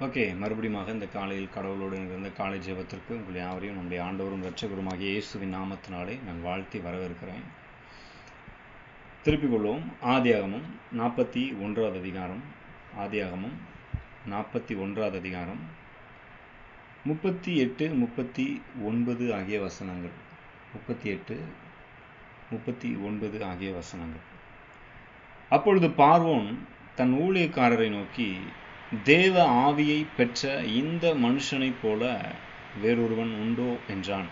Okay மறுபடியுமாக இந்த காலையில் கடவுளோடு இருந்த காலை ஜெபத்திற்கு உங்கள் யாவரையும் நம்முடைய ஆண்டவரும் இரட்சகருமாகிய இயேசுவின் நாமத்தினாலே நான் வாழ்த்தி வரவேற்கிறேன். திருப்பிக் கொள்வோம். ஆதியாகமும் நாற்பத்தி ஒன்றாவது அதிகாரம். ஆதியாகமும் நாற்பத்தி ஒன்றாவது அதிகாரம். முப்பத்தி எட்டு முப்பத்தி ஒன்பது ஆகிய வசனங்கள். முப்பத்தி எட்டு முப்பத்தி ஒன்பது ஆகிய வசனங்கள். அப்பொழுது பார்வோன் தன் ஊழியக்காரரை நோக்கி தேவ ஆவியை பெற்ற இந்த மனுஷனைப் போல வேறொருவன் உண்டோ என்றான்.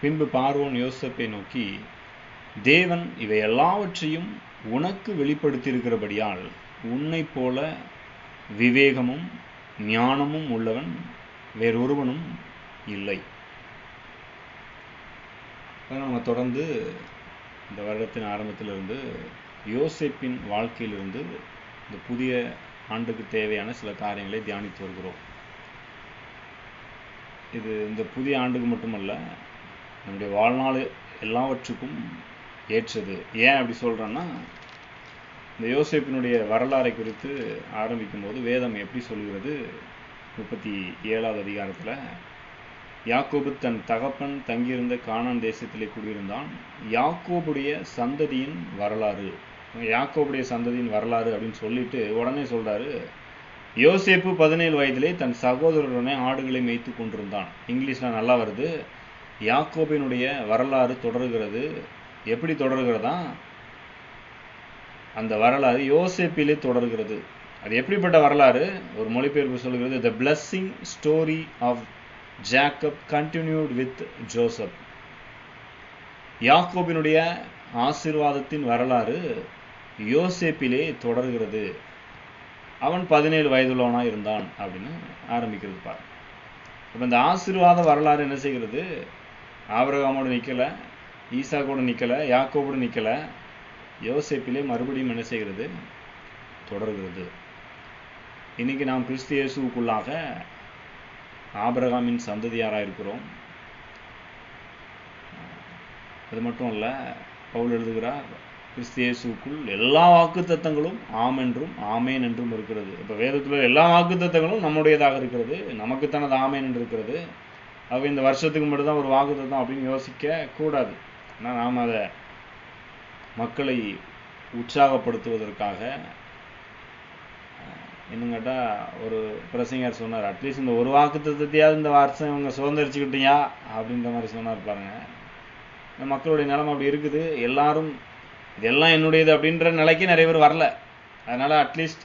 பின்பு பார்வோன் யோசப்பை நோக்கி தேவன் இவை எல்லாவற்றையும் உனக்கு வெளிப்படுத்தியிருக்கிறபடியால் உன்னைப் போல விவேகமும் ஞானமும் உள்ளவன் வேறொருவனும் இல்லை. நம்ம தொடர்ந்து இந்த வருடத்தின் ஆரம்பத்திலிருந்து யோசேப்பின் வாழ்க்கையிலிருந்து இந்த புதிய ஆண்டுக்கு தேவையான சில காரியங்களை தியானித்து வருகிறோம். இது இந்த புதிய ஆண்டுக்கு மட்டுமல்ல நம்முடைய வாழ்நாள் எல்லாவற்றுக்கும் ஏற்றது. ஏன் அப்படி சொல்கிறேன்னா இந்த யோசேப்பினுடைய வரலாறை குறித்து ஆரம்பிக்கும் போது வேதம் எப்படி சொல்கிறது? முப்பத்தி ஏழாவது அதிகாரத்தில் யாக்கோபு தன் தகப்பன் தங்கியிருந்த கானான் தேசத்திலே குடியிருந்தான். யாக்கோபுடைய சந்ததியின் வரலாறு. யாக்கோபுடைய சந்ததியின் வரலாறு அப்படின்னு சொல்லிட்டு உடனே சொல்றாரு யோசேப்பு பதினேழு வயதிலே தன் சகோதரருடனே ஆடுகளை மேய்த்து கொண்டிருந்தான். இங்கிலீஷில் நல்லா வருது யாக்கோபினுடைய வரலாறு தொடர்கிறது. எப்படி தொடர்கிறதா? அந்த வரலாறு யோசேப்பிலே தொடர்கிறது. அது எப்படிப்பட்ட வரலாறு? ஒரு மொழிபெயர்ப்பு சொல்கிறது the blessing story of Jacob continued with Joseph யாக்கோபினுடைய ஆசிர்வாதத்தின் வரலாறு யோசேப்பிலே தொடர்கிறது. அவன் பதினேழு வயதுள்ளவனாக இருந்தான் அப்படின்னு ஆரம்பிக்கிறது பாரு இப்போ இந்த ஆசீர்வாத வரலாறு என்ன செய்கிறது? ஆபரகாமோடு நிற்கலை ஈசா கூட நிற்கலை யாக்கோவோடு நிற்கலை யோசேப்பிலே மறுபடியும் என்ன செய்கிறது? தொடர்கிறது. இன்றைக்கி நாம் கிறிஸ்து இயேசுக்குள்ளாக ஆபரகாமின் சந்ததியாராக இருக்கிறோம். அது மட்டும் இல்லை பவுல் எழுதுகிறார் கிறிஸ்தியேசுக்குள் எல்லா வாக்கு தத்தங்களும் ஆம் என்றும் ஆமேன் என்றும் இருக்கிறது. இப்போ வேதத்தில் எல்லா வாக்கு தத்தங்களும் நம்முடையதாக இருக்கிறது நமக்குத்தானது ஆமேன் என்று இருக்கிறது. அப்போ இந்த வருஷத்துக்கு மட்டும்தான் ஒரு வாக்கு தத்தம் அப்படின்னு யோசிக்க கூடாது. ஆனால் நாம் அதை மக்களை உற்சாகப்படுத்துவதற்காக இன்னும் கேட்டால் ஒரு பிரசங்கர் சொன்னார் அட்லீஸ்ட் இந்த ஒரு வாக்கு தத்தத்தையாவது இந்த வருஷம் இவங்க சுதந்திரிச்சுக்கிட்டியா அப்படின்ற மாதிரி சொன்னார் பாருங்க. இந்த மக்களுடைய நிலம அப்படி இருக்குது. எல்லாரும் இதெல்லாம் என்னுடையது அப்படின்ற நிலைக்கு நிறைய பேர் வரல. அதனால் அட்லீஸ்ட்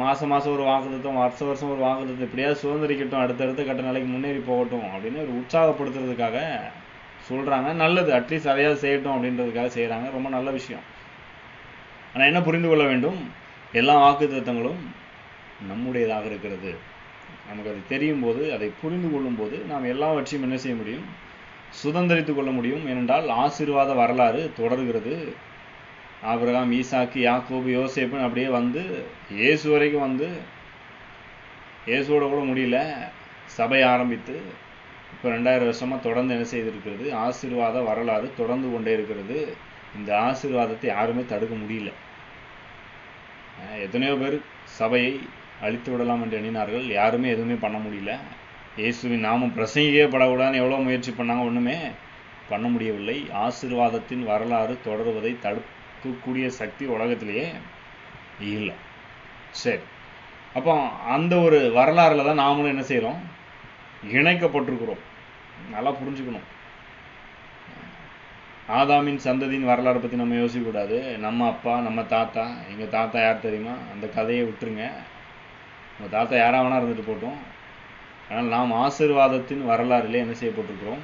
மாதம் மாதம் ஒரு வாக்குத்தம் வருஷம் வருஷம் ஒரு வாக்குத்தம் இப்படியாவது சுதந்திரிக்கட்டும் அடுத்தடுத்த கட்ட நிலைக்கு முன்னேறி போகட்டும் அப்படின்னு ஒரு உற்சாகப்படுத்துறதுக்காக சொல்கிறாங்க நல்லது அட்லீஸ்ட் அதையாவது செய்யட்டும் அப்படின்றதுக்காக செய்கிறாங்க ரொம்ப நல்ல விஷயம். ஆனால் என்ன புரிந்து கொள்ள வேண்டும்? எல்லா வாக்குத்தத்தங்களும் நம்முடையதாக இருக்கிறது. நமக்கு அது தெரியும் போது அதை புரிந்து கொள்ளும் போது நாம் எல்லாவற்றையும் என்ன செய்ய முடியும்? சுதந்திரித்து கொள்ள முடியும். ஏனென்றால் ஆசீர்வாத வரலாறு தொடர்கிறது. ஆபிரகாம் ஈசாக்கு யாக்கோபு யோசேப்புன்னு அப்படியே வந்து இயேசு வரைக்கும் வந்து இயேசுவோட கூட முடியல. சபை ஆரம்பித்து இப்போ ரெண்டாயிரம் வருஷமாக தொடர்ந்து என்ன செய்திருக்கிறது? ஆசீர்வாத வரலாறு தொடர்ந்து கொண்டே இருக்கிறது. இந்த ஆசீர்வாதத்தை யாருமே தடுக்க முடியல. எத்தனையோ பேர் சபையை அழித்து விடலாம் என்று எண்ணினார்கள். யாருமே எதுவுமே பண்ண முடியல. இயேசுவின் நாமம் பிரசங்கிக்கப்படக்கூடாதுன்னு எவ்வளோ முயற்சி பண்ணாங்க ஒன்றுமே பண்ண முடியவில்லை. ஆசீர்வாதத்தின் வரலாறு தொடர்வதை தடுக்கக்கூடிய சக்தி உலகத்திலேயே இல்லை. சரி. அப்போ அந்த ஒரு வரலாறுல தான் நாமளும் என்ன செய்கிறோம் இணைக்கப்பட்டிருக்கிறோம். நல்லா புரிஞ்சுக்கணும். ஆதாமின் சந்ததியின் வரலாறு பற்றி நம்ம யோசிக்கக்கூடாது நம்ம அப்பா நம்ம தாத்தா எங்கள் தாத்தா யார் தெரியுமா? அந்த கதையை விட்டுருங்க. நம்ம தாத்தா யாராக வேணா இருந்துட்டு போட்டோம். ஆனால் நாம் ஆசிர்வாதத்தின் வரலாறிலே என்ன செய்யப்பட்டிருக்கிறோம்?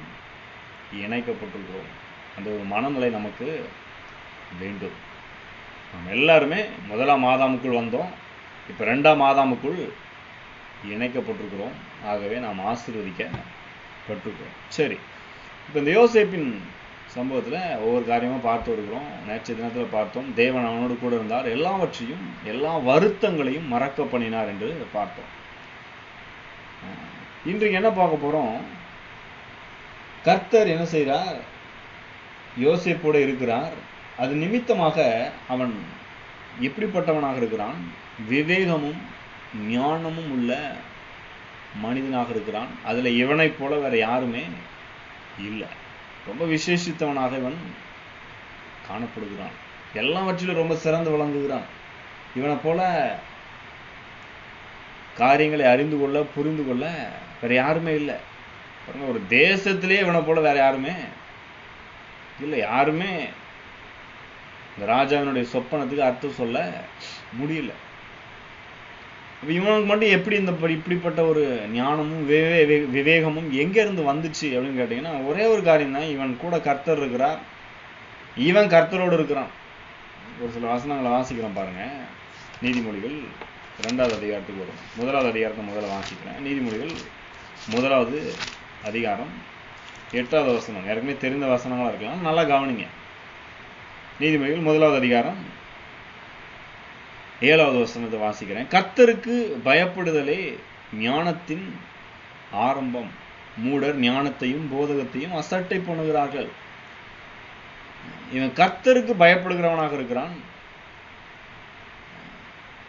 இணைக்கப்பட்டிருக்கிறோம். அந்த ஒரு மனநிலை நமக்கு வேண்டும். நம்ம எல்லாருமே முதலாம் மாதாமுக்குள் வந்தோம். இப்போ ரெண்டாம் மாதாமுக்குள் இணைக்கப்பட்டிருக்கிறோம். ஆகவே நாம் ஆசீர்வதிக்கப்பட்டிருக்கிறோம் சரி. இப்போ இந்த யோசேப்பின் சம்பவத்தில் ஒவ்வொரு காரியமாக பார்த்து வருகிறோம். நேற்று தினத்தில் பார்த்தோம். தேவன் அவனோடு கூட இருந்தார். எல்லாவற்றையும் எல்லா வருத்தங்களையும் மறக்க பண்ணினார் என்று பார்த்தோம். இன்றைக்கு என்ன பார்க்க போகிறோம் கர்த்தர் என்ன செய்கிறார் யோசிப்போடு இருக்கிறார். அது நிமித்தமாக அவன் எப்படிப்பட்டவனாக இருக்கிறான்? விவேகமும் ஞானமும் உள்ள மனிதனாக இருக்கிறான். அதுல இவனைப் போல வேற யாருமே இல்லை. ரொம்ப விசேஷித்தவனாக இவன் காணப்படுகிறான். எல்லாவற்றிலும் ரொம்ப சிறந்து விளங்குகிறான். இவனை போல காரியங்களை அறிந்து கொள்ள புரிந்து கொள்ள வேற யாருமே இல்லை. பாருங்க ஒரு தேசத்திலே இவனை போல வேற யாருமே இல்லை. யாருமே இந்த ராஜாவினுடைய சொப்பனத்துக்கு அர்த்தம் சொல்ல முடியல. இவனுக்கு மட்டும் எப்படி இந்த இப்படிப்பட்ட ஒரு ஞானமும் விவே விவேகமும் எங்க இருந்து வந்துச்சு அப்படின்னு கேட்டீங்கன்னா ஒரே ஒரு காரியம் தான் இவன் கூட கர்த்தர் இருக்கிறார். இவன் கர்த்தரோடு இருக்கிறான். ஒரு சில வசனங்களை வாசிக்கிறோம் பாருங்க. நீதிமொழிகள் இரண்டாவது அதிகாரத்துக்கு வரும். முதலாவது அதிகாரத்தை முதல்ல வாசிக்கிறேன். நீதிமொழிகள் முதலாவது அதிகாரம் எட்டாவது வசனம். ஏற்கனவே தெரிந்த வசனங்களா இருக்கலாம். நல்லா கவனிங்க. நீதிமொழிகள் முதலாவது அதிகாரம் ஏழாவது வசனத்தை வாசிக்கிறேன். கர்த்தருக்கு பயப்படுதலே ஞானத்தின் ஆரம்பம். மூடர் ஞானத்தையும் போதகத்தையும் அசட்டை பண்ணுகிறார்கள். இவன் கர்த்தருக்கு பயப்படுகிறவனாக இருக்கிறான்.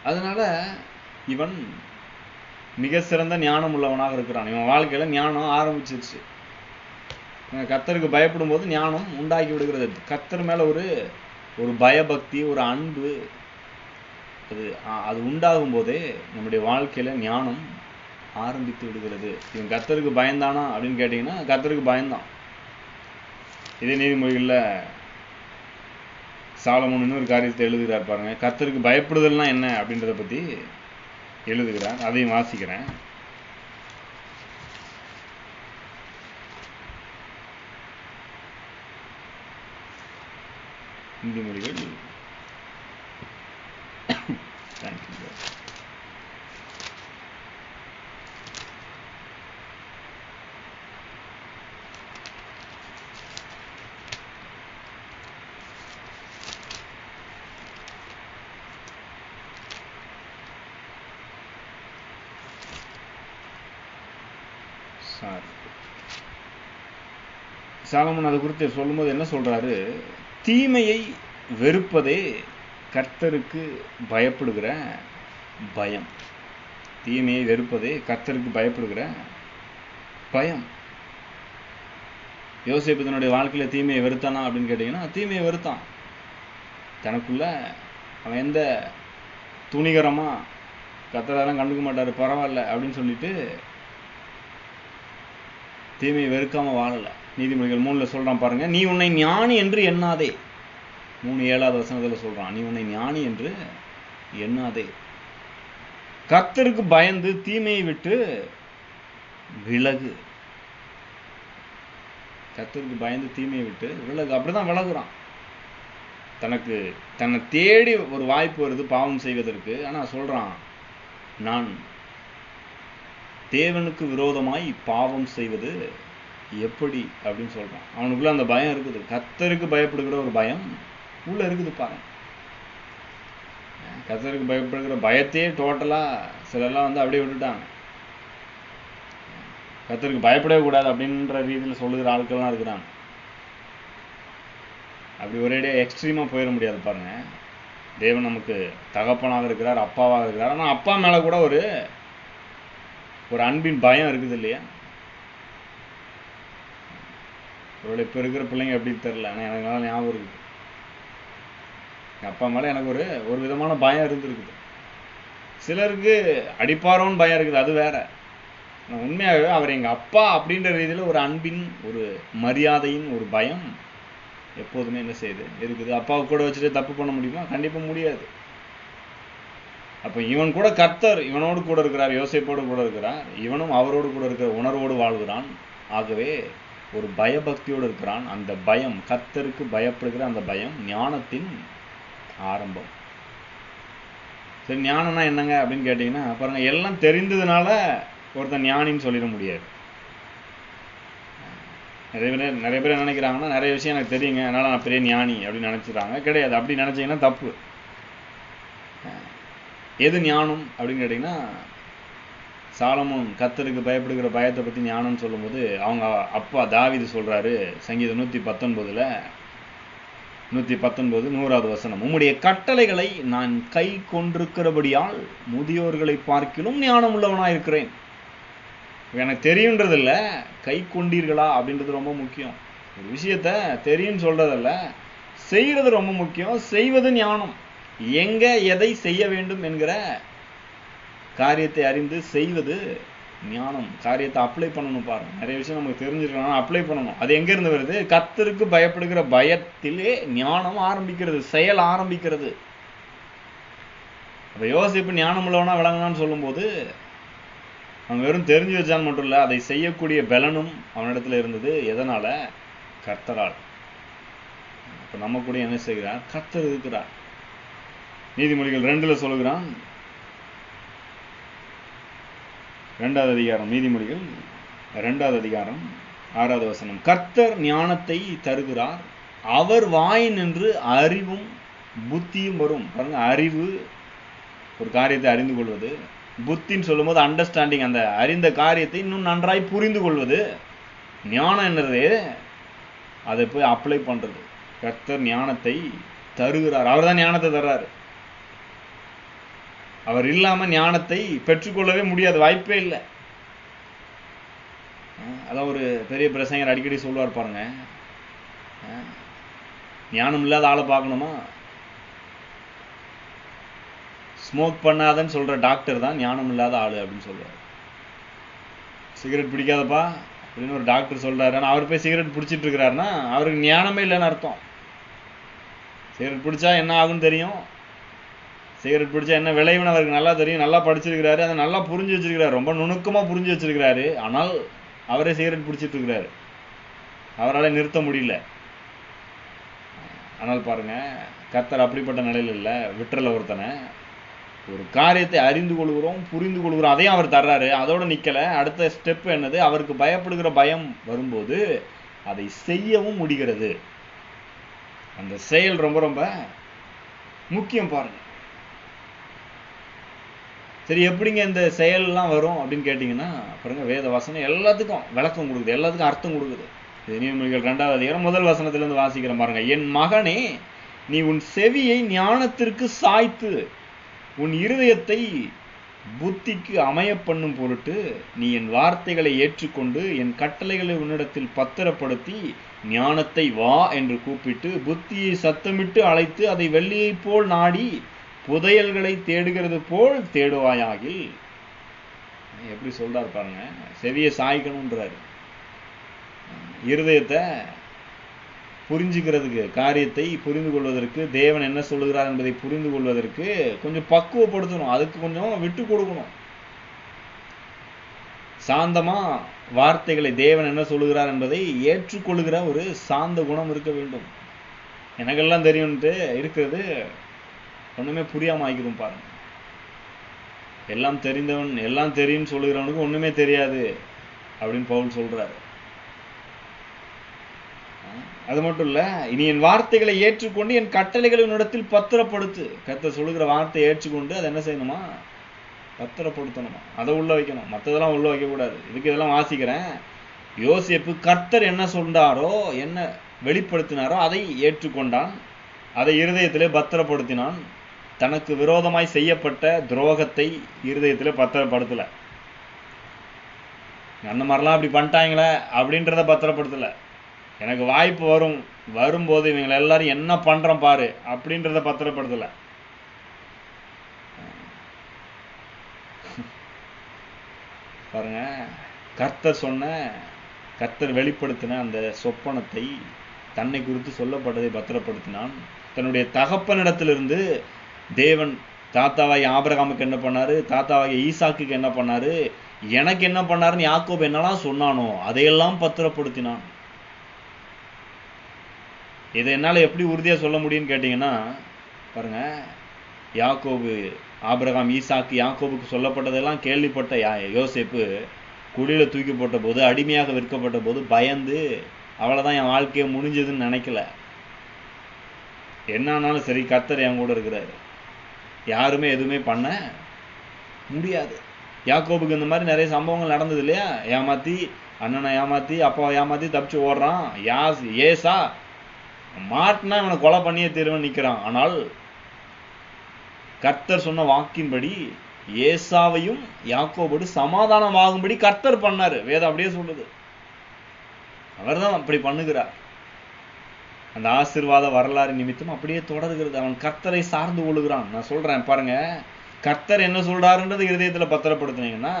அதனால இவன் மிக சிறந்த ஞானம் உள்ளவனாக இருக்கிறான். இவன் வாழ்க்கையில ஞானம் ஆரம்பிச்சிருச்சு. கத்தருக்கு பயப்படும் போது ஞானம் உண்டாக்கி விடுகிறது. கத்தர் மேல ஒரு ஒரு பயபக்தி ஒரு அன்பு அது அது உண்டாகும் போதே நம்முடைய வாழ்க்கையில ஞானம் ஆரம்பித்து விடுகிறது. இவன் கத்தருக்கு பயந்தானா அப்படின்னு கேட்டீங்கன்னா கத்தருக்கு பயந்தான். இதே நீதிமொழிகளில் சாலமோன் ஒரு காரியத்தை எழுதுகிறார் பாருங்க. கர்த்தருக்கு பயப்படுதல்னா என்ன அப்படின்றத பத்தி எழுதுகிறார். அதையும் வாசிக்கிறேன். இந்தி மொழிகள் சார். சாலமன் அது குறித்து சொல்லும்போது என்ன சொல்றாரு? தீமையை வெறுப்பதே கர்த்தருக்கு பயப்படுகிற பயம். தீமையை வெறுப்பதே கர்த்தருக்கு பயப்படுகிற பயம். யோசிப்பு தன்னுடைய வாழ்க்கையில தீமையை வெறுத்தானா அப்படின்னு கேட்டிங்கன்னா தீமையை வெறுத்தான். தனக்குள்ள அவன் எந்த துணிகரமா கத்தரெல்லாம் கண்டுக்க மாட்டாரு பரவாயில்ல அப்படின்னு சொல்லிட்டு தீமையை வெறுக்காம வாழலை. நீதிமொழிகள் மூணுல சொல்றான் பாருங்க நீ உன்னை ஞானி என்று எண்ணாதே. மூணு ஏழாவது வசனத்தில் சொல்றான் நீ உன்னை ஞானி என்று எண்ணாதே. கர்த்தருக்கு பயந்து தீமையை விட்டு விலகு. கர்த்தருக்கு பயந்து தீமையை விட்டு விலகு. அப்படிதான் விலகுறான். தனக்கு தன்னை தேடி ஒரு வாய்ப்பு வருது பாவம் செய்வதற்கு. ஆனா சொல்றான் நான் தேவனுக்கு விரோதமாய் பாவம் செய்வது எப்படி அப்படின்னு சொல்றான். அவனுக்குள்ள அந்த பயம் இருக்குது. கத்தருக்கு பயப்படுகிற ஒரு பயம் உள்ள இருக்குது பாருங்க. கத்தருக்கு பயப்படுகிற பயத்தையே டோட்டலா சிலர்லாம் வந்து அப்படியே விட்டுட்டாங்க. கத்தருக்கு பயப்படவே கூடாது அப்படின்ற ரீதியில சொல்லுகிற ஆட்கள்லாம் இருக்கிறாங்க. அப்படி ஒரேடியாக எக்ஸ்ட்ரீமா போயிட முடியாது பாருங்க. தேவன் நமக்கு தகப்பனாக இருக்கிறார் அப்பாவாக இருக்கிறார். ஆனா அப்பா மேல கூட ஒரு ஒரு அன்பின் பயம் இருக்குது இல்லையா? ஒருவேளை இப்போ இருக்கிற பிள்ளைங்க எப்படி தெரில ஆனால் எனக்கு நல்லா ஞாபகம் இருக்குது. எங்கள் அப்பா மேலே எனக்கு ஒரு ஒரு விதமான பயம் இருந்திருக்குது. சிலருக்கு அடிப்பாரோன்னு பயம் இருக்குது அது வேற. ஆனால் உண்மையாகவே அவர் எங்கள் அப்பா அப்படின்ற ரீதியில் ஒரு அன்பின் ஒரு மரியாதையின் ஒரு பயம் எப்போதுமே என்ன செய்யுது? இருக்குது. அப்பாவை கூட வச்சுட்டு தப்பு பண்ண முடியுமா? கண்டிப்பாக முடியாது. அப்போ இவன் கூட கர்த்தர் இவனோடு கூட இருக்கிறார் யோசிப்போடு கூட இருக்கிறார். இவனும் அவரோடு கூட இருக்கிற உணர்வோடு வாழ்கிறான். ஆகவே ஒரு பயபக்தியோடு இருக்கிறான். அந்த பயம் கர்த்தருக்கு பயப்படுகிற அந்த பயம் ஞானத்தின் ஆரம்பம். சரி ஞானம்னா என்னங்க அப்படின்னு கேட்டிங்கன்னா பாருங்க எல்லாம் தெரிந்ததுனால ஒருத்தன் ஞானின்னு சொல்லிட முடியாது. நிறைய பேர் நிறைய பேர் நினைக்கிறாங்கன்னா நிறைய விஷயம் எனக்கு தெரியுங்க அதனால நான் பெரிய ஞானி அப்படின்னு நினைச்சிருக்காங்க கிடையாது. அப்படி நினைச்சீங்கன்னா தப்பு. எது ஞானம் அப்படின்னு கேட்டிங்கன்னா சாலமோன் கத்தருக்கு பயப்படுகிற பயத்தை பற்றி ஞானம்னு சொல்லும்போது அவங்க அப்பா தாவிது சொல்கிறாரு சங்கீதம் நூற்றி பத்தொன்பதில் நூற்றி பத்தொன்பது நூறாவது வசனம். உம்முடைய கட்டளைகளை நான் கை கொண்டிருக்கிறபடியால் முதியோர்களை பார்க்கிலும் ஞானம் உள்ளவனாக இருக்கிறேன் எனக்கு தெரியுன்றதில்ல கை கொண்டீர்களா? அப்படின்றது ரொம்ப முக்கியம். ஒரு விஷயத்த தெரியும்னு சொல்கிறதில்ல செய்கிறது ரொம்ப முக்கியம் செய்வது ஞானம். எங்க எதை செய்ய வேண்டும் என்கிற காரியத்தை அறிந்து செய்வது ஞானம். காரியத்தை அப்ளை பண்ணணும் பாருங்க. நிறைய விஷயம் நமக்கு தெரிஞ்சிருக்கணும். அப்ளை பண்ணணும். அது எங்க இருந்து வருது? கத்தருக்கு பயப்படுகிற பயத்திலே ஞானம் ஆரம்பிக்கிறது செயல் ஆரம்பிக்கிறது. அப்ப யோசிப்பு ஞானம் உள்ளவனா விளங்கினான்னு சொல்லும்போது அவன் வெறும் தெரிஞ்சு வச்சான் மட்டும் இல்ல அதை செய்யக்கூடிய பலனும் அவனிடத்துல இருந்தது. எதனால? கர்த்தரால். அப்ப நம்ம கூட என்ன செய்கிறார்? கர்த்தர் இருக்கிறார். நீதிமொழிகள் ரெண்டுல சொல்லுகிறான். ரெண்டாவது அதிகாரம் நீதிமொழிகள் ரெண்டாவது அதிகாரம் ஆறாவது வசனம். கர்த்தர் ஞானத்தை தருகிறார். அவர் வாய் நின்று அறிவும் புத்தியும் வரும். பாருங்க அறிவு ஒரு காரியத்தை அறிந்து கொள்வது புத்தின்னு சொல்லும்போது அண்டர்ஸ்டாண்டிங் அந்த அறிந்த காரியத்தை இன்னும் நன்றாய் புரிந்து கொள்வது ஞானம் என்னது? அதை போய் அப்ளை பண்ணுறது கர்த்தர் ஞானத்தை தருகிறார். அவர் தான் ஞானத்தை தர்றாரு. அவர் இல்லாமல் ஞானத்தை பெற்றுக்கொள்ளவே முடியாது வாய்ப்பே இல்லை. அதான் ஒரு பெரிய பிரசங்கர் அடிக்கடி சொல்லுவார் பாருங்க. ஞானம் இல்லாத ஆளை பார்க்கணுமா? ஸ்மோக் பண்ணாதன்னு சொல்ற டாக்டர் தான் ஞானம் இல்லாத ஆள் அப்படின்னு சொல்லுவார். சிகரெட் பிடிக்காதப்பா அப்படின்னு ஒரு டாக்டர் சொல்றாரு. ஆனால் அவர் போய் சிகரெட் பிடிச்சிட்டு இருக்கிறாருன்னா அவருக்கு ஞானமே இல்லைன்னு அர்த்தம். சிகரெட் பிடிச்சா என்ன ஆகும்னு தெரியும். சிகரெட் பிடிச்சா என்ன விளைவுன்னு அவருக்கு நல்லா தெரியும் நல்லா படிச்சிருக்கிறாரு அதை நல்லா புரிஞ்சு வச்சிருக்கிறாரு ரொம்ப நுணுக்கமா புரிஞ்சு வச்சிருக்கிறாரு. ஆனால் அவரே சிகரெட் பிடிச்சிட்டு இருக்கிறாரு. அவரால நிறுத்த முடியல. ஆனால் பாருங்க கர்த்தர் அப்படிப்பட்ட நிலையில இல்ல விட்டுறல ஒருத்தனை. ஒரு காரியத்தை அறிந்து கொள்கிறோம் புரிந்து கொள்கிறோம் அதையும் அவர் தர்றாரு. அதோட நிக்கல. அடுத்த ஸ்டெப் என்னது? அவருக்கு பயப்படுகிற பயம் வரும்போது அதை செய்யவும் முடிகிறது. அந்த செயல் ரொம்ப ரொம்ப முக்கியம் பாருங்க. சரி எப்படிங்க இந்த செயல்லாம் வரும் அப்படின்னு கேட்டிங்கன்னா பாருங்க வேத வசனம் எல்லாத்துக்கும் விளக்கம் கொடுக்குது எல்லாத்துக்கும் அர்த்தம் கொடுக்குது. இது நீதிமொழிகள் ரெண்டாவது அதிகாரம் முதல் வசனத்திலேருந்து வாசிக்கிறேன் பாருங்க என் மகனே நீ உன் செவியை ஞானத்திற்கு சாய்த்து உன் இருதயத்தை புத்திக்கு அமைய பண்ணும் பொருட்டு நீ என் வார்த்தைகளை ஏற்றுக்கொண்டு என் கட்டளைகளை உன்னிடத்தில் பத்திரப்படுத்தி ஞானத்தை வா என்று கூப்பிட்டு புத்தியை சத்தமிட்டு அழைத்து அதை வெள்ளியைப் போல் நாடி புதையல்களை தேடுகிறது போல் தேடுவாயாகில். எப்படி சொல்றாரு பாருங்க செவியை சாய்க்கணுன்றாரு இருதயத்தை புரிஞ்சுக்கிறதுக்கு காரியத்தை புரிந்து கொள்வதற்கு தேவன் என்ன சொல்லுகிறார் என்பதை புரிந்து கொள்வதற்கு கொஞ்சம் பக்குவப்படுத்தணும். அதுக்கு கொஞ்சம் விட்டு கொடுக்கணும். சாந்தமா வார்த்தைகளை தேவன் என்ன சொல்லுகிறார் என்பதை ஏற்றுக்கொள்கிற ஒரு சாந்த குணம் இருக்க வேண்டும். எனக்கெல்லாம் தெரியும்ட்டு இருக்கிறது ஒன்றுமே புரியாமல் ஆகிடும் பாருங்க. எல்லாம் தெரிந்தவன் எல்லாம் தெரியும்னு சொல்லுகிறவனுக்கு ஒன்றுமே தெரியாது அப்படின்னு பவுல் சொல்கிறாரு அது மட்டும் இல்லை இனி என் வார்த்தைகளை ஏற்றுக்கொண்டு என் கட்டளைகளை உன்னிடத்தில் பத்திரப்படுத்து. கத்த சொல்லுகிற வார்த்தையை ஏற்றுக்கொண்டு அதை என்ன செய்யணுமா? பத்திரப்படுத்தணுமா? அதை உள்ள வைக்கணும். மற்றதெல்லாம் உள்ள வைக்கக்கூடாது இதுக்கு இதெல்லாம் வாசிக்கிறேன். யோசிப்பு கர்த்தர் என்ன சொன்னாரோ என்ன வெளிப்படுத்தினாரோ அதை ஏற்றுக்கொண்டான். அதை இருதயத்திலே பத்திரப்படுத்தினான். தனக்கு விரோதமாய் செய்யப்பட்ட துரோகத்தை இருதயத்தில் பத்திரப்படுத்தலை. அந்த மாதிரிலாம் அப்படி பண்ணிட்டாங்களே அப்படின்றத பத்திரப்படுத்தலை. எனக்கு வாய்ப்பு வரும். வரும்போது இவங்களை எல்லாரும் என்ன பண்றோம் பாரு அப்படின்றத பத்திரப்படுத்தலை. பாருங்க கர்த்தர் சொன்ன கர்த்தர் வெளிப்படுத்தின அந்த சொப்பனத்தை தன்னை குறித்து சொல்லப்பட்டதை பத்திரப்படுத்தினான். தன்னுடைய தகப்பனிடத்திலிருந்து தேவன் தாத்தாவாய் ஆபிரகாமுக்கு என்ன பண்ணாரு? தாத்தாவாய் ஈசாக்குக்கு என்ன பண்ணாரு? எனக்கு என்ன பண்ணாருன்னு யாக்கோப் என்னெல்லாம் சொன்னானோ அதையெல்லாம் பத்திரப்படுத்தினான். இதை என்னால் எப்படி உறுதியாக சொல்ல முடியும்னு கேட்டிங்கன்னா பாருங்க யாக்கோபு ஆபிரகாம் ஈசாக்கு யாக்கோபுக்கு சொல்லப்பட்டதெல்லாம் கேள்விப்பட்ட யா யோசேப்பு குடியில் தூக்கி போட்ட போது அடிமையாக விற்கப்பட்ட போது பயந்து அவ்வளோதான் என் வாழ்க்கையை முடிஞ்சதுன்னு நினைக்கல. என்ன ஆனாலும் சரி கர்த்தர் என் கூட இருக்கிறாரு. யாருமே எதுவுமே பண்ண முடியாது. யாக்கோபுக்கு இந்த மாதிரி நிறைய சம்பவங்கள் நடந்தது இல்லையா? ஏமாத்தி அண்ணனை ஏமாத்தி அப்பாவை ஏமாத்தி தப்பிச்சு ஓடுறான். யாஸ் ஏசா மாட்டினா இவனை கொலை பண்ணியே தீருவன் நிற்கிறான் ஆனால் கர்த்தர் சொன்ன வாக்கின்படி ஏசாவையும் யாக்கோபோடு சமாதானமாகும்படி கர்த்தர் பண்ணாரு. வேதம் அப்படியே சொல்லுது. அவர் தான் அப்படி பண்ணுகிறார். அந்த ஆசீர்வாத வரலாறு நிமித்தம் அப்படியே தொடர்கிறது. அவன் கர்த்தரை சார்ந்து ஒழுகிறான். நான் சொல்கிறேன் பாருங்க. கர்த்தர் என்ன சொல்கிறாருன்றது இருதயத்துல பத்திரப்படுத்துனீங்கன்னா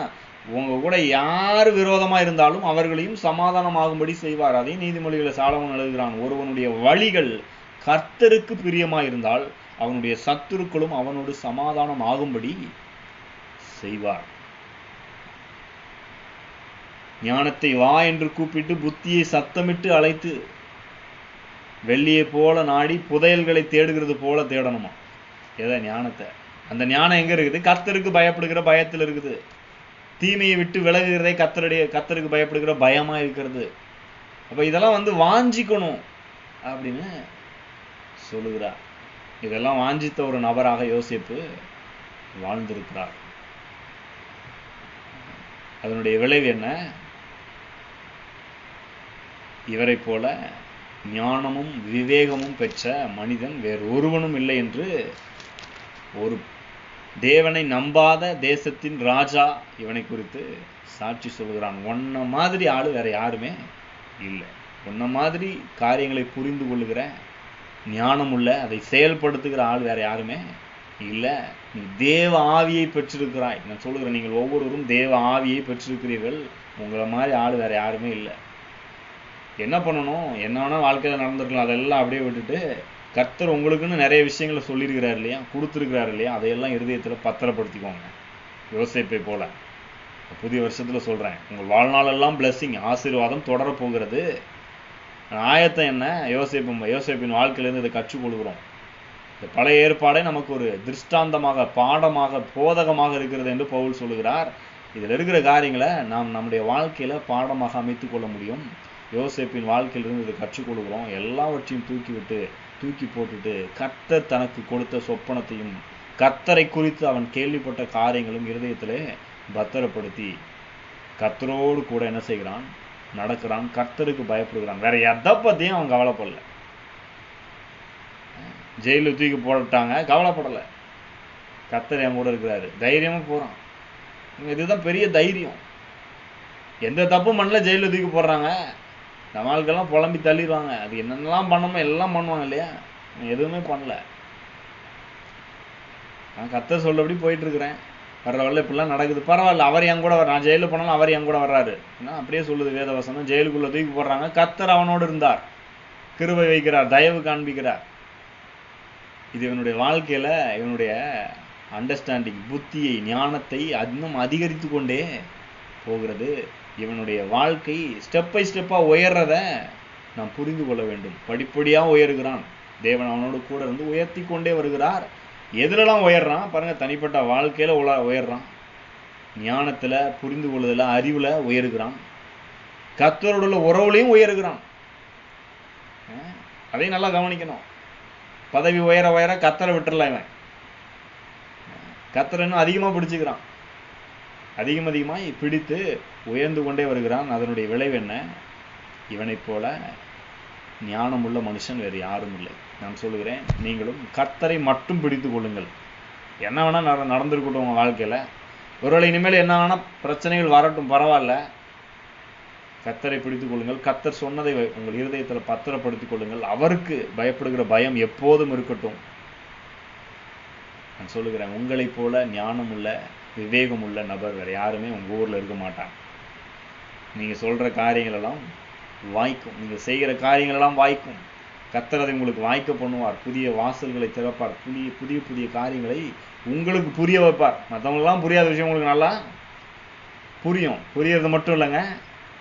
உங்க கூட யார் விரோதமாக இருந்தாலும் அவர்களையும் சமாதானமாகும்படி செய்வார். அதையும் நீதிமொழிகளை சாலவன் எழுதுகிறான் ஒருவனுடைய வழிகள் கர்த்தருக்கு பிரியமாக இருந்தால் அவனுடைய சத்துருக்களும் அவனோடு சமாதானம் ஆகும்படி செய்வார். ஞானத்தை வா என்று கூப்பிட்டு புத்தியை சத்தமிட்டு அழைத்து வெள்ளியை போல நாடி புதையல்களை தேடுகிறது போல தேடணுமா? எதை ஞானத்தை? அந்த ஞானம் எங்க இருக்குது? கத்தருக்கு பயப்படுகிற பயத்தில் இருக்குது. தீமையை விட்டு விலகுகிறதே கத்தருடைய கத்தருக்கு பயப்படுகிற பயமா இருக்கிறது. அப்போ இதெல்லாம் வந்து வாஞ்சிக்கணும் அப்படின்னு சொல்லுகிறார் இதெல்லாம் வாஞ்சித்த ஒரு நபராக யோசிப்பு வாழ்ந்திருக்கிறார். அதனுடைய விளைவு என்ன? இவரை போல ஞானமும் விவேகமும் பெற்ற மனிதன் வேறு ஒருவனும் இல்லை என்று ஒரு தேவனை நம்பாத தேசத்தின் ராஜா இவனை குறித்து சாட்சி சொல்கிறான் ஒன்ன மாதிரி ஆள் வேற யாருமே இல்லை. ஒன்ன மாதிரி காரியங்களை புரிந்து கொள்ளுகிற ஞானம் உள்ள அதை செயல்படுத்துகிற ஆள் வேற யாருமே இல்லை. நீ தேவ ஆவியை பெற்றிருக்கிறாய். நான் சொல்லுகிறேன் நீங்கள் ஒவ்வொருவரும் தேவ ஆவியை பெற்றிருக்கிறீர்கள். உங்களை மாதிரி ஆள் வேற யாருமே இல்லை. என்ன பண்ணணும்? என்ன வேணால் வாழ்க்கையில் நடந்திருக்கலாம். அதெல்லாம் அப்படியே விட்டுட்டு கர்த்தர் உங்களுக்குன்னு நிறைய விஷயங்களை சொல்லியிருக்கிறார் இல்லையா? கொடுத்துருக்கிறார் இல்லையா? அதையெல்லாம் இருதயத்தில் பத்திரப்படுத்திக்கோங்க. யோசிப்பை போல். புதிய வருஷத்தில் சொல்கிறேன் உங்கள் வாழ்நாளெல்லாம் பிளஸ்ஸிங் ஆசீர்வாதம் தொடரப்போகிறது ஆயத்தம் என்ன? யோசிப்பு யோசிப்பின் வாழ்க்கையிலேருந்து இதை கற்றுக்கொள்கிறோம். இந்த பழைய ஏற்பாடே நமக்கு ஒரு திருஷ்டாந்தமாக பாடமாக போதகமாக இருக்கிறது என்று பவுல் சொல்லுகிறார். இதில் இருக்கிற காரியங்களை நாம் நம்முடைய வாழ்க்கையில் பாடமாக அமைத்துக்கொள்ள முடியும். யோசேப்பின் வாழ்க்கையிலிருந்து இதை கற்றுக்கொள்கிறோம் எல்லாவற்றையும் தூக்கி விட்டு தூக்கி போட்டுட்டு கர்த்தர் தனக்கு கொடுத்த சொப்பனத்தையும் கர்த்தரை குறித்து அவன் கேள்விப்பட்ட காரியங்களும் இருதயத்திலே பத்திரப்படுத்தி கர்த்தரோடு கூட என்ன செய்கிறான்? நடக்கிறான். கர்த்தருக்கு பயப்படுகிறான். வேற எதை பற்றியும் அவன் கவலைப்படல. ஜெயிலில் தூக்கி போட்டாங்க கவலைப்படலை. கர்த்தர் என் கூட இருக்கிறாரு. தைரியமாக போறான். இதுதான் பெரிய தைரியம். எந்த தப்பும் மண்ணில் ஜெயிலில் தூக்கி போடுறாங்க. நம்மளுக்கெல்லாம் புலம்பி தள்ளிடுவாங்க. அது என்னென்னலாம் பண்ணணுமோ எல்லாம் பண்ணுவாங்க இல்லையா? எதுவுமே பண்ணல. நான் கத்த சொல்லபடி போயிட்டு இருக்கிறேன் இப்படிலாம் நடக்குது. பரவாயில்ல அவர் என் கூட வர நான் ஜெயிலில் போனாலும் அவர் என் கூட வர்றாரு. ஏன்னா அப்படியே சொல்லுது வேதவசனம். ஜெயிலுக்குள்ளே தூக்கி போடுறாங்க. கத்தர் அவனோடு இருந்தார். கிருவை வைக்கிறார். தயவு காண்பிக்கிறார். இது இவனுடைய வாழ்க்கையில இவனுடைய அண்டர்ஸ்டாண்டிங் புத்தியை ஞானத்தை இன்னும் அதிகரித்து கொண்டே போகிறது. இவனுடைய வாழ்க்கை ஸ்டெப் பை ஸ்டெப்பாக உயர்றத நாம் புரிந்து கொள்ள வேண்டும். படிப்படியாக உயர்கிறான். தேவன் அவனோடு கூட இருந்து உயர்த்தி கொண்டே வருகிறார். எதுலலாம் உயர்றான்? பாருங்க தனிப்பட்ட வாழ்க்கையில உலா உயர்றான். ஞானத்துல புரிந்து கொள்ளுதல அறிவுல உயர்கிறான். கத்தரோட உறவுலையும் உயர்கிறான். அதையும் நல்லா கவனிக்கணும். பதவி உயர உயர கத்தரை விட்டுறல இவன். கத்தரை இன்னும் அதிகமாக பிடிச்சிக்கிறான். அதிகம் அதிகமாய் பிடித்து உயர்ந்து கொண்டே வருகிறான். அதனுடைய விளைவு என்ன? இவனைப் போல ஞானமுள்ள மனுஷன் வேறு யாரும் இல்லை. நான் சொல்லுகிறேன் நீங்களும் கர்த்தரை மட்டும் பிடித்து கொள்ளுங்கள். என்ன வேணால் நட நடந்திருக்கட்டும் உங்கள் வாழ்க்கையில். ஒருவேளை இனிமேல் என்ன வேணால் பிரச்சனைகள் வரட்டும் பரவாயில்ல. கத்தரை பிடித்துக் கொள்ளுங்கள். கத்தர் சொன்னதை வை- உங்கள் இருதயத்தில் பத்திரப்படுத்திக் கொள்ளுங்கள். அவருக்கு பயப்படுகிற பயம் எப்போதும் இருக்கட்டும். நான் சொல்லுகிறேன் உங்களைப் போல ஞானமுள்ள விவேகம் உள்ள நபர் வேறு யாருமே உங்கள் ஊரில் இருக்க மாட்டாங்க. நீங்கள் சொல்கிற காரியங்களெல்லாம் வாய்க்கும். நீங்கள் செய்கிற காரியங்களெல்லாம் வாய்க்கும். கத்துறதை உங்களுக்கு வாய்க்க பண்ணுவார். புதிய வாசல்களை திறப்பார். புதிய புதிய புதிய காரியங்களை உங்களுக்கு புரிய வைப்பார். மற்றவங்களுக்கெல்லாம் புரியாத விஷயம் உங்களுக்கு நல்லா புரியும். புரியறது மட்டும் இல்லைங்க.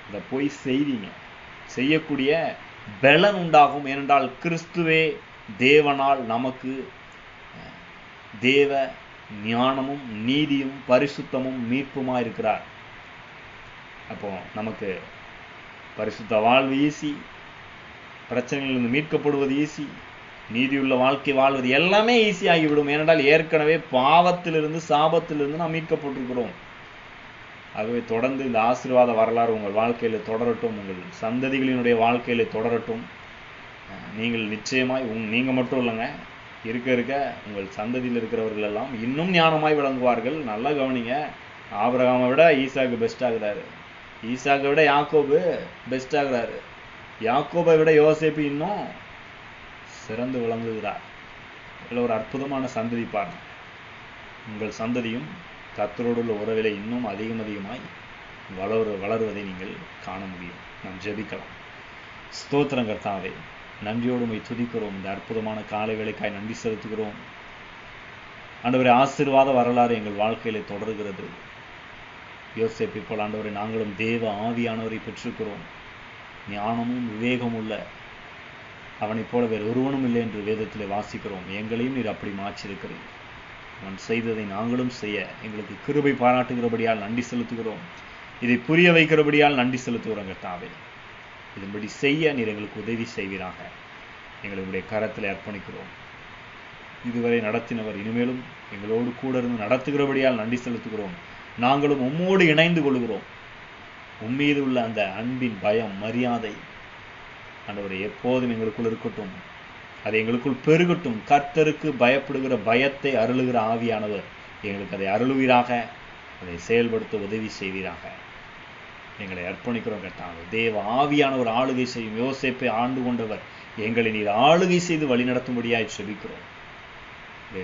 இதை போய் செய்வீங்க. செய்யக்கூடிய பலன் உண்டாகும். ஏனென்றால் கிறிஸ்துவே தேவனால் நமக்கு தேவ ஞானமும் நீதியும் பரிசுத்தமும் மீட்புமா இருக்கிறார் அப்போ நமக்கு பரிசுத்த வாழ்வு ஈஸி பிரச்சனைகளிலிருந்து மீட்கப்படுவது ஈஸி நீதியுள்ள வாழ்க்கை வாழ்வது எல்லாமே ஈஸி ஆகிவிடும். ஏனென்றால் ஏற்கனவே பாவத்திலிருந்து சாபத்திலிருந்து நாம் மீட்கப்பட்டிருக்கிறோம். ஆகவே தொடர்ந்து இந்த ஆசீர்வாத வரலாறு உங்கள் வாழ்க்கையில் தொடரட்டும் உங்கள் சந்ததிகளினுடைய வாழ்க்கையில் தொடரட்டும். நீங்கள் நிச்சயமாய் உங் நீங்கள் மட்டும் இல்லைங்க இருக்க இருக்க உங்கள் சந்ததியில் இருக்கிறவர்கள் எல்லாம் இன்னும் ஞானமாய் விளங்குவார்கள். நல்லா கவனிங்க. ஆபிரகாமை விட ஈசாக்கு பெஸ்ட் ஆகுறாரு. ஈசாக்கை விட யாக்கோபு பெஸ்ட் ஆகுறாரு. யாக்கோபை விட யோசேப்பு இன்னும் சிறந்து விளங்குகிறார். இதில் ஒரு அற்புதமான சந்ததி பாருங்க. உங்கள் சந்ததியும் கர்த்தரோடு உள்ள உறவிலே இன்னும் அதிகம் அதிகமாய் வளரு வளருவதை நீங்கள் காண முடியும். நாம் ஜெபிக்கலாம். ஸ்தோத்திரம் கர்த்தாவே நன்றியோடு உண்மை துதிக்கிறோம். இந்த அற்புதமான காலை வேலைக்காய் நன்றி செலுத்துகிறோம். ஆண்டவரை ஆசீர்வாத வரலாறு எங்கள் வாழ்க்கையிலே தொடர்கிறது. யோசேப்பை போல் ஆண்டவரை நாங்களும் தேவ ஆவியானவரை பெற்றிருக்கிறோம். ஞானமும் விவேகமும் உள்ள அவனைப் போல வேறு ஒருவனும் இல்லை என்று வேதத்தில் வாசிக்கிறோம். எங்களையும் நீர் அப்படி மாற்றிருக்கிறீர் அவன் செய்ததை நாங்களும் செய்ய எங்களுக்கு கிருபை பாராட்டுகிறபடியால் நன்றி செலுத்துகிறோம். இதை புரிய வைக்கிறபடியால் நன்றி செலுத்துகிறோம் கர்த்தாவே. இதன்படி செய்ய நீர் எங்களுக்கு உதவி செய்வீராக. எங்களை உங்களுடைய கரத்தில் அர்ப்பணிக்கிறோம். இதுவரை நடத்தினவர் இனிமேலும் எங்களோடு கூட இருந்து நடத்துகிறபடியால் நன்றி செலுத்துகிறோம். நாங்களும் உம்மோடு இணைந்து கொள்கிறோம். உம்மீது உள்ள அந்த அன்பின் பயம் மரியாதை அந்தவரை எப்போதும் எங்களுக்குள் இருக்கட்டும். அது எங்களுக்குள் பெருகட்டும். கர்த்தருக்கு பயப்படுகிற பயத்தை அருளுகிற ஆவியானவர் எங்களுக்கு அதை அருளுவீராக. அதை செயல்படுத்த உதவி செய்வீராக. எங்களை அர்ப்பணிக்கிறோம் கேட்டாங்க தேவ ஆவியான ஒரு ஆளுகை செய்யும் யோசிப்பை ஆண்டு கொண்டவர் எங்களை நீர் ஆளுகை செய்து வழிநடத்தும்படியாய் செபிக்கிறோம்.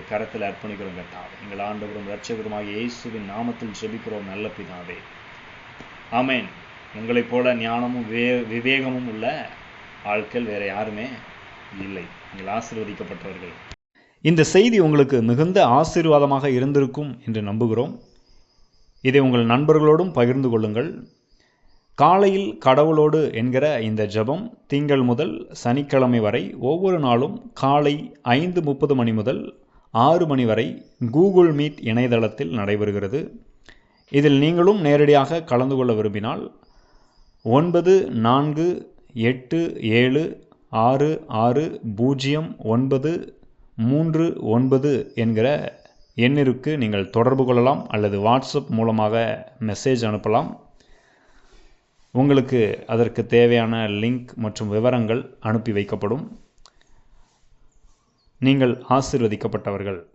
கரத்தில் அர்ப்பணிக்கிறோம் கட்டாவே எங்கள் ஆண்டவரும் இரட்சகருமாகிய இயேசுவின் நாமத்தில் செபிக்கிறோம் நல்ல பிதாவே. ஆமேன். உங்களைப் போல ஞானமும் வே விவேகமும் உள்ள ஆட்கள் வேற யாருமே இல்லை. நீங்கள் ஆசீர்வதிக்கப்பட்டவர்கள். இந்த செய்தி உங்களுக்கு மிகுந்த ஆசீர்வாதமாக இருந்திருக்கும் என்று நம்புகிறோம். இதை உங்கள் நண்பர்களோடும் பகிர்ந்து கொள்ளுங்கள். காலையில் கடவுளோடு என்கிற இந்த ஜெபம் திங்கள் முதல் சனிக்கிழமை வரை ஒவ்வொரு நாளும் காலை ஐந்து முப்பது மணி முதல் ஆறு மணி வரை கூகுள் மீட் இணையதளத்தில் நடைபெறுகிறது. இதில் நீங்களும் நேரடியாக கலந்து கொள்ள விரும்பினால் ஒன்பது நான்கு எட்டு ஏழு ஆறு ஆறு பூஜ்ஜியம் ஒன்பது மூன்று ஒன்பது என்கிற எண்ணிற்கு நீங்கள் தொடர்பு கொள்ளலாம் அல்லது வாட்ஸ்அப் மூலமாக மெசேஜ் அனுப்பலாம். உங்களுக்கு அதற்கு தேவையான லிங்க் மற்றும் விவரங்கள் அனுப்பி வைக்கப்படும். நீங்கள் ஆசிர்வதிக்கப்பட்டவர்கள்.